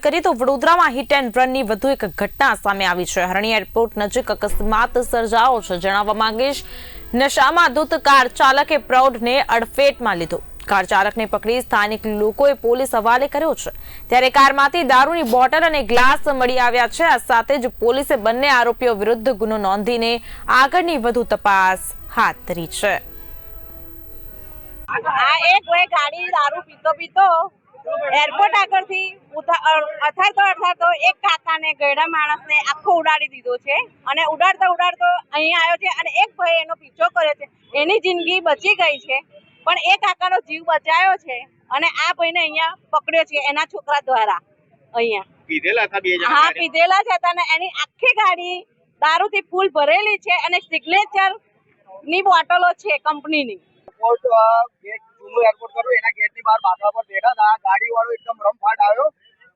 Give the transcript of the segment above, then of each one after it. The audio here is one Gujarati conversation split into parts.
કરીએ તો વડોદરામાં હિટ એન્ડ રનની વધુ એક ઘટના સામે આવી છે. હરણી એરપોર્ટ નજીક અકસ્માત સર્જાયો છે. જણાવવા માંગીશ નશામાં ધૂત કાર ચાલકે પ્રૌઢને અડફેટમાં લીધો. કાર ચાલકને પકડી સ્થાનિક લોકોએ પોલીસ હવાલે કર્યો છે. ત્યારે કારમાંથી દારૂની બોટલ અને ગ્લાસ મળી આવ્યા છે. આ સાથે જ પોલીસે બંને આરોપીઓ વિરુદ્ધ ગુનો નોંધીને આગળની વધુ તપાસ હાથ ધરી છે. આ એક ગાડી દારૂ પીતો પીતો એરપોર્ટ આગળથી અથાડતો અથાડતો એક કાકાને ગયડા માણસને આખો ઉડાડી દીધો છે. અને ઉડાડતો ઉડાડતો અહીંયા આવ્યો છે અને એક ભાઈ એનો પીછો કર્યો છે. એની જિંદગી બચી ગઈ છે. પણ એ કાકાનો જીવ બચાયો છે અને આ ભાઈને અહીંયા પકડ્યો છે એના છોકરા દ્વારા. અહીંયા. પીધેલા હતા બે જણા હા પીધેલા છે હતા અને એની આખી ગાડી દારૂથી ફૂલ ભરેલી છે અને સિગ્નેચરની બોટલો છે કંપનીની. જૂનું એરપોર્ટ કર્યું, એના ગેટની બહાર બાકડા પર બેઠા હતા. ગાડી વાળો એકદમ રમફાટ આવ્યો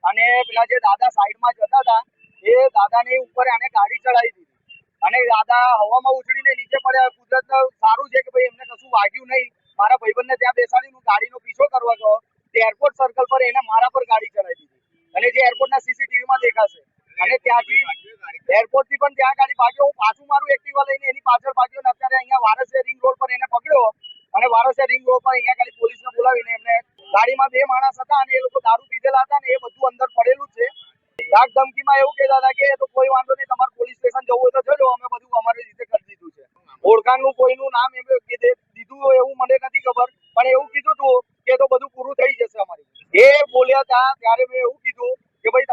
અને પેલા જે દાદા સાઈડમાં જતા હતા, એ દાદાની ઉપર આને ગાડી ચડાવી દીધી. અને દાદા હવામાં ઉછળીને નીચે પડ્યા. કુદરત સારું છે કે ભાઈ એમને કશું વાગ્યું નહીં. મારા ભાઈબંધને ત્યાં બેસાડી, હું ગાડીનો પીછો કરવા ગયો. તે એરપોર્ટ સર્કલ પર એને મારા પર ગાડી ચડાવી દીધી. અને જે એરપોર્ટના સીસીટીવી માં દેખાશે. અને ત્યાંથી એરપોર્ટથી પણ ત્યાં ગાડી ભાગ્યો. હું પાછું મારું એક્ટિવા લઈને એની પાછળ ધમકીમાં એવું કહેતા હતા કે કોઈ વાંધો નહીં, તમારે પોલીસ સ્ટેશન જવું હોય તો અમે બધું અમારી કરી દીધું છે. ઓળખાણનું કોઈનું નામ એમ દીધું એવું મને નથી ખબર, પણ એવું કીધું હતું કે તો બધું પૂરું થઈ જશે અમારી. એ બોલ્યા હતા ત્યારે મેં એવું કીધું કે ભાઈ